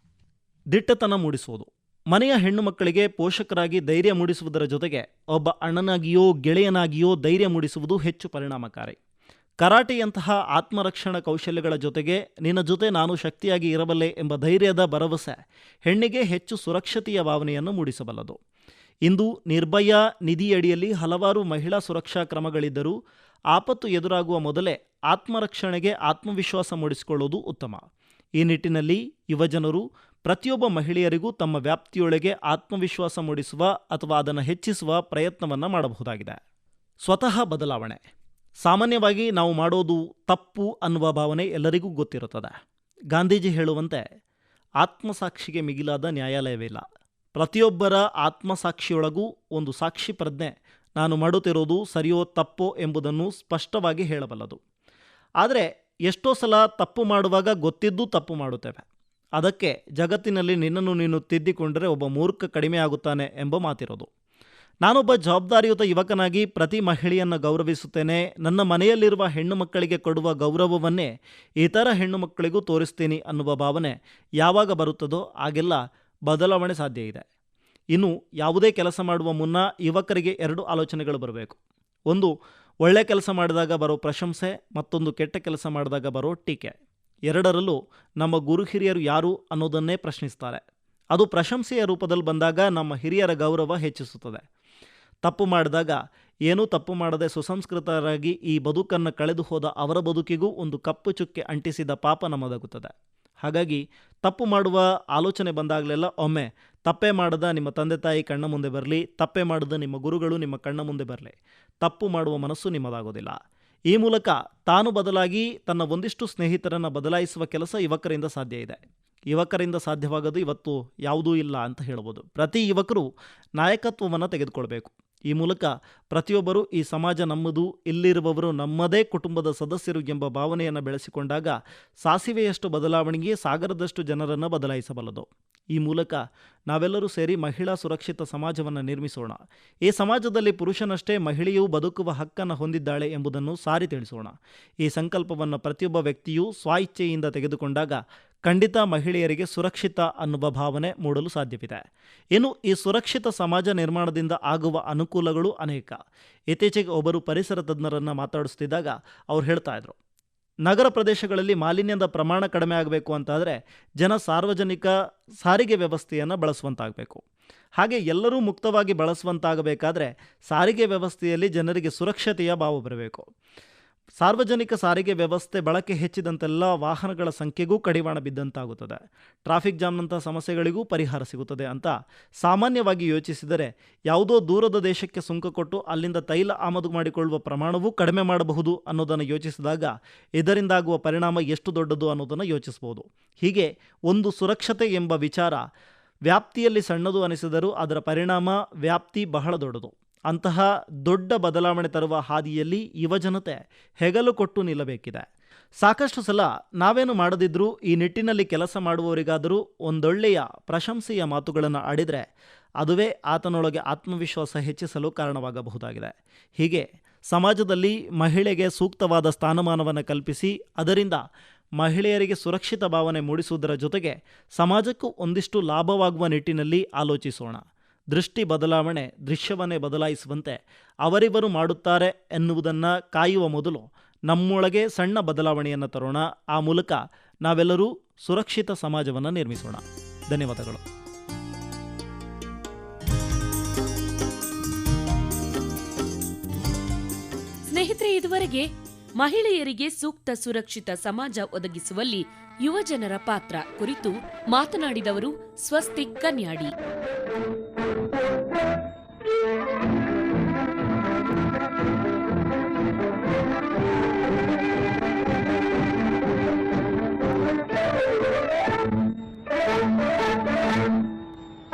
ದಿಟ್ಟತನ ಮೂಡಿಸುವುದು. ಮನೆಯ ಹೆಣ್ಣು ಮಕ್ಕಳಿಗೆ ಪೋಷಕರಾಗಿ ಧೈರ್ಯ ಮೂಡಿಸುವುದರ ಜೊತೆಗೆ ಒಬ್ಬ ಅಣ್ಣನಾಗಿಯೋ ಗೆಳೆಯನಾಗಿಯೋ ಧೈರ್ಯ ಮೂಡಿಸುವುದು ಹೆಚ್ಚು ಪರಿಣಾಮಕಾರಿ. ಕರಾಟೆಯಂತಹ ಆತ್ಮರಕ್ಷಣಾ ಕೌಶಲ್ಯಗಳ ಜೊತೆಗೆ ನಿನ್ನ ಜೊತೆ ನಾನು ಶಕ್ತಿಯಾಗಿ ಇರಬಲ್ಲೆ ಎಂಬ ಧೈರ್ಯದ ಭರವಸೆ ಹೆಣ್ಣಿಗೆ ಹೆಚ್ಚು ಸುರಕ್ಷತೆಯ ಭಾವನೆಯನ್ನು ಮೂಡಿಸಬಲ್ಲದು. ಇಂದು ನಿರ್ಭಯ ನಿಧಿಯಡಿಯಲ್ಲಿ ಹಲವಾರು ಮಹಿಳಾ ಸುರಕ್ಷಾ ಕ್ರಮಗಳಿದ್ದರೂ ಆಪತ್ತು ಎದುರಾಗುವ ಮೊದಲೇ ಆತ್ಮರಕ್ಷಣೆಗೆ ಆತ್ಮವಿಶ್ವಾಸ ಮೂಡಿಸಿಕೊಳ್ಳುವುದು ಉತ್ತಮ. ಈ ನಿಟ್ಟಿನಲ್ಲಿ ಯುವಜನರು ಪ್ರತಿಯೊಬ್ಬ ಮಹಿಳೆಯರಿಗೂ ತಮ್ಮ ವ್ಯಾಪ್ತಿಯೊಳಗೆ ಆತ್ಮವಿಶ್ವಾಸ ಮೂಡಿಸುವ ಅಥವಾ ಅದನ್ನು ಹೆಚ್ಚಿಸುವ ಪ್ರಯತ್ನವನ್ನು ಮಾಡಬಹುದಾಗಿದೆ. ಸ್ವತಃ ಬದಲಾವಣೆ. ಸಾಮಾನ್ಯವಾಗಿ ನಾವು ಮಾಡೋದು ತಪ್ಪು ಅನ್ನುವ ಭಾವನೆ ಎಲ್ಲರಿಗೂ ಗೊತ್ತಿರುತ್ತದೆ. ಗಾಂಧೀಜಿ ಹೇಳುವಂತೆ ಆತ್ಮಸಾಕ್ಷಿಗೆ ಮಿಗಿಲಾದ ನ್ಯಾಯಾಲಯವಿಲ್ಲ ಪ್ರತಿಯೊಬ್ಬರ ಆತ್ಮಸಾಕ್ಷಿಯೊಳಗೂ ಒಂದು ಸಾಕ್ಷಿ ಪ್ರಜ್ಞೆ ನಾನು ಮಾಡುತ್ತಿರೋದು ಸರಿಯೋ ತಪ್ಪೋ ಎಂಬುದನ್ನು ಸ್ಪಷ್ಟವಾಗಿ ಹೇಳಬಲ್ಲದು. ಆದರೆ ಎಷ್ಟೋ ಸಲ ತಪ್ಪು ಮಾಡುವಾಗ ಗೊತ್ತಿದ್ದು ತಪ್ಪು ಮಾಡುತ್ತೇವೆ. ಅದಕ್ಕೆ ಜಗತ್ತಿನಲ್ಲಿ ನಿನ್ನನ್ನು ನೀನು ತಿದ್ದಿಕೊಂಡರೆ ಒಬ್ಬ ಮೂರ್ಖ ಕಡಿಮೆ ಆಗುತ್ತಾನೆ ಎಂಬ ಮಾತಿರೋದು. ನಾನೊಬ್ಬ ಜವಾಬ್ದಾರಿಯುತ ಯುವಕನಾಗಿ ಪ್ರತಿ ಮಹಿಳೆಯನ್ನು ಗೌರವಿಸುತ್ತೇನೆ. ನನ್ನ ಮನೆಯಲ್ಲಿರುವ ಹೆಣ್ಣು ಮಕ್ಕಳಿಗೆ ಕೊಡುವ ಗೌರವವನ್ನೇ ಇತರ ಹೆಣ್ಣು ಮಕ್ಕಳಿಗೂ ತೋರಿಸ್ತೀನಿ ಅನ್ನುವ ಭಾವನೆ ಯಾವಾಗ ಬರುತ್ತದೋ ಆಗೆಲ್ಲ ಬದಲಾವಣೆ ಸಾಧ್ಯ ಇದೆ. ಇನ್ನು ಯಾವುದೇ ಕೆಲಸ ಮಾಡುವ ಮುನ್ನ ಯುವಕರಿಗೆ ಎರಡು ಆಲೋಚನೆಗಳು ಬರಬೇಕು. ಒಂದು, ಒಳ್ಳೆ ಕೆಲಸ ಮಾಡಿದಾಗ ಬರೋ ಪ್ರಶಂಸೆ, ಮತ್ತೊಂದು, ಕೆಟ್ಟ ಕೆಲಸ ಮಾಡಿದಾಗ ಬರೋ ಟೀಕೆ. ಎರಡರಲ್ಲೂ ನಮ್ಮ ಗುರು ಹಿರಿಯರು ಯಾರು ಅನ್ನೋದನ್ನೇ ಪ್ರಶ್ನಿಸ್ತಾರೆ. ಅದು ಪ್ರಶಂಸೆಯ ರೂಪದಲ್ಲಿ ಬಂದಾಗ ನಮ್ಮ ಹಿರಿಯರ ಗೌರವ ಹೆಚ್ಚಿಸುತ್ತದೆ. ತಪ್ಪು ಮಾಡಿದಾಗ ಏನೂ ತಪ್ಪು ಮಾಡದೆ ಸುಸಂಸ್ಕೃತರಾಗಿ ಈ ಬದುಕನ್ನು ಕಳೆದು ಹೋದ ಅವರ ಬದುಕಿಗೂ ಒಂದು ಕಪ್ಪು ಚುಕ್ಕೆ ಅಂಟಿಸಿದ ಪಾಪ ನಮ್ಮದಾಗುತ್ತದೆ ಹಾಗಾಗಿ ತಪ್ಪು ಮಾಡುವ ಆಲೋಚನೆ ಬಂದಾಗಲೆಲ್ಲ ಒಮ್ಮೆ ತಪ್ಪೇ ಮಾಡದ ನಿಮ್ಮ ತಂದೆ ತಾಯಿ ಕಣ್ಣ ಮುಂದೆ ಬರಲಿ, ತಪ್ಪೇ ಮಾಡದ ನಿಮ್ಮ ಗುರುಗಳು ನಿಮ್ಮ ಕಣ್ಣ ಮುಂದೆ ಬರಲಿ, ತಪ್ಪು ಮಾಡುವ ಮನಸ್ಸು ನಿಮ್ಮದಾಗೋದಿಲ್ಲ ಈ ಮೂಲಕ ತಾನು ಬದಲಾಗಿ ತನ್ನ ಒಂದಿಷ್ಟು ಸ್ನೇಹಿತರನ್ನು ಬದಲಾಯಿಸುವ ಕೆಲಸ ಯುವಕರಿಂದ ಸಾಧ್ಯ ಇದೆ. ಯುವಕರಿಂದ ಸಾಧ್ಯವಾಗೋದು ಇವತ್ತು ಯಾವುದೂ ಇಲ್ಲ ಅಂತ ಹೇಳ್ಬೋದು. ಪ್ರತಿ ಯುವಕರು ನಾಯಕತ್ವವನ್ನು ತೆಗೆದುಕೊಳ್ಬೇಕು. ಈ ಮೂಲಕ ಪ್ರತಿಯೊಬ್ಬರು ಈ ಸಮಾಜ ನಮ್ಮದು, ಇಲ್ಲಿರುವವರು ನಮ್ಮದೇ ಕುಟುಂಬದ ಸದಸ್ಯರು ಎಂಬ ಭಾವನೆಯನ್ನು ಬೆಳೆಸಿಕೊಂಡಾಗ ಸಾಸಿವೆಯಷ್ಟು ಬದಲಾವಣೆಗೆ ಸಾಗರದಷ್ಟು ಜನರನ್ನು ಬದಲಾಯಿಸಬಲ್ಲದು. ಈ ಮೂಲಕ ನಾವೆಲ್ಲರೂ ಸೇರಿ ಮಹಿಳಾ ಸುರಕ್ಷಿತ ಸಮಾಜವನ್ನು ನಿರ್ಮಿಸೋಣ. ಈ ಸಮಾಜದಲ್ಲಿ ಪುರುಷನಷ್ಟೇ ಮಹಿಳೆಯು ಬದುಕುವ ಹಕ್ಕನ್ನು ಹೊಂದಿದ್ದಾಳೆ ಎಂಬುದನ್ನು ಸಾರಿ ತಿಳಿಸೋಣ. ಈ ಸಂಕಲ್ಪವನ್ನು ಪ್ರತಿಯೊಬ್ಬ ವ್ಯಕ್ತಿಯೂ ಸ್ವಾಇಚ್ಛೆಯಿಂದ ತೆಗೆದುಕೊಂಡಾಗ ಖಂಡಿತ ಮಹಿಳೆಯರಿಗೆ ಸುರಕ್ಷಿತ ಅನ್ನುವ ಭಾವನೆ ಮೂಡಲು ಸಾಧ್ಯವಿದೆ. ಇನ್ನು ಈ ಸುರಕ್ಷಿತ ಸಮಾಜ ನಿರ್ಮಾಣದಿಂದ ಆಗುವ ಅನುಕೂಲಗಳು ಅನೇಕ. ಇತ್ತೀಚೆಗೆ ಒಬ್ಬರು ಪರಿಸರ ತಜ್ಞರನ್ನು ಮಾತಾಡಿಸ್ತಿದ್ದಾಗ ಅವ್ರು ಹೇಳ್ತಾ ಇದ್ರು. ನಗರ ಪ್ರದೇಶಗಳಲ್ಲಿ ಮಾಲಿನ್ಯದ ಪ್ರಮಾಣ ಕಡಿಮೆ ಆಗಬೇಕು ಅಂತಾದರೆ ಜನ ಸಾರ್ವಜನಿಕ ಸಾರಿಗೆ ವ್ಯವಸ್ಥೆಯನ್ನು ಬಳಸುವಂತಾಗಬೇಕು. ಹಾಗೆ ಎಲ್ಲರೂ ಮುಕ್ತವಾಗಿ ಬಳಸುವಂತಾಗಬೇಕಾದ್ರೆ ಸಾರಿಗೆ ವ್ಯವಸ್ಥೆಯಲ್ಲಿ ಜನರಿಗೆ ಸುರಕ್ಷತೆಯ ಭಾವ ಬರಬೇಕು. ಸಾರ್ವಜನಿಕ ಸಾರಿಗೆ ವ್ಯವಸ್ಥೆ ಬಳಕೆ ಹೆಚ್ಚಿದಂತೆಲ್ಲ ವಾಹನಗಳ ಸಂಖ್ಯೆಗೂ ಕಡಿವಾಣ ಬಿದ್ದಂತಾಗುತ್ತದೆ. ಟ್ರಾಫಿಕ್ ಜಾಮ್ನಂಥ ಸಮಸ್ಯೆಗಳಿಗೂ ಪರಿಹಾರ ಸಿಗುತ್ತದೆ ಅಂತ ಸಾಮಾನ್ಯವಾಗಿ ಯೋಚಿಸಿದರೆ ಯಾವುದೋ ದೂರದ ದೇಶಕ್ಕೆ ಸುಂಕ ಕೊಟ್ಟು ಅಲ್ಲಿಂದ ತೈಲ ಆಮದು ಮಾಡಿಕೊಳ್ಳುವ ಪ್ರಮಾಣವೂ ಕಡಿಮೆ ಮಾಡಬಹುದು ಅನ್ನೋದನ್ನು ಯೋಚಿಸಿದಾಗ ಇದರಿಂದಾಗುವ ಪರಿಣಾಮ ಎಷ್ಟು ದೊಡ್ಡದು ಅನ್ನೋದನ್ನು ಯೋಚಿಸಬಹುದು. ಹೀಗೆ ಒಂದು ಸುರಕ್ಷತೆ ಎಂಬ ವಿಚಾರ ವ್ಯಾಪ್ತಿಯಲ್ಲಿ ಸಣ್ಣದು ಅನಿಸಿದರೂ ಅದರ ಪರಿಣಾಮ ವ್ಯಾಪ್ತಿ ಬಹಳ ದೊಡ್ಡದು. ಅಂತಹ ದೊಡ್ಡ ಬದಲಾವಣೆ ತರುವ ಹಾದಿಯಲ್ಲಿ ಯುವಜನತೆ ಹೆಗಲು ಕೊಟ್ಟು ನಿಲ್ಲಬೇಕಿದೆ. ಸಾಕಷ್ಟು ಸಲ ನಾವೇನು ಮಾಡದಿದ್ರೂ ಈ ನಿಟ್ಟಿನಲ್ಲಿ ಕೆಲಸ ಮಾಡುವವರಿಗಾದರೂ ಒಂದೊಳ್ಳೆಯ ಪ್ರಶಂಸೆಯ ಮಾತುಗಳನ್ನು ಆಡಿದರೆ ಅದುವೇ ಆತನೊಳಗೆ ಆತ್ಮವಿಶ್ವಾಸ ಹೆಚ್ಚಿಸಲು ಕಾರಣವಾಗಬಹುದಾಗಿದೆ. ಹೀಗೆ ಸಮಾಜದಲ್ಲಿ ಮಹಿಳೆಗೆ ಸೂಕ್ತವಾದ ಸ್ಥಾನಮಾನವನ್ನು ಕಲ್ಪಿಸಿ ಅದರಿಂದ ಮಹಿಳೆಯರಿಗೆ ಸುರಕ್ಷಿತ ಭಾವನೆ ಮೂಡಿಸುವುದರ ಜೊತೆಗೆ ಸಮಾಜಕ್ಕೂ ಒಂದಿಷ್ಟು ಲಾಭವಾಗುವ ನಿಟ್ಟಿನಲ್ಲಿ ಆಲೋಚಿಸೋಣ. ದೃಷ್ಟಿ ಬದಲಾವಣೆ, ದೃಶ್ಯವನ್ನೇ ಬದಲಾಯಿಸುವಂತೆ ಅವರಿವರು ಮಾಡುತ್ತಾರೆ ಎನ್ನುವುದನ್ನು ಕಾಯುವ ಮೊದಲು ನಮ್ಮೊಳಗೆ ಸಣ್ಣ ಬದಲಾವಣೆಯನ್ನು ತರೋಣ. ಆ ಮೂಲಕ ನಾವೆಲ್ಲರೂ ಸುರಕ್ಷಿತ ಸಮಾಜವನ್ನು ನಿರ್ಮಿಸೋಣ. ಧನ್ಯವಾದಗಳು. ಸ್ನೇಹಿತರೆ, ಇದುವರೆಗೆ ಮಹಿಳೆಯರಿಗೆ ಸೂಕ್ತ ಸುರಕ್ಷಿತ ಸಮಾಜ ಒದಗಿಸುವಲ್ಲಿ ಯುವಜನರ ಪಾತ್ರ ಕುರಿತು ಮಾತನಾಡಿದವರು ಸ್ವಸ್ತಿ ಕನ್ಯಾಡಿ. Thank you.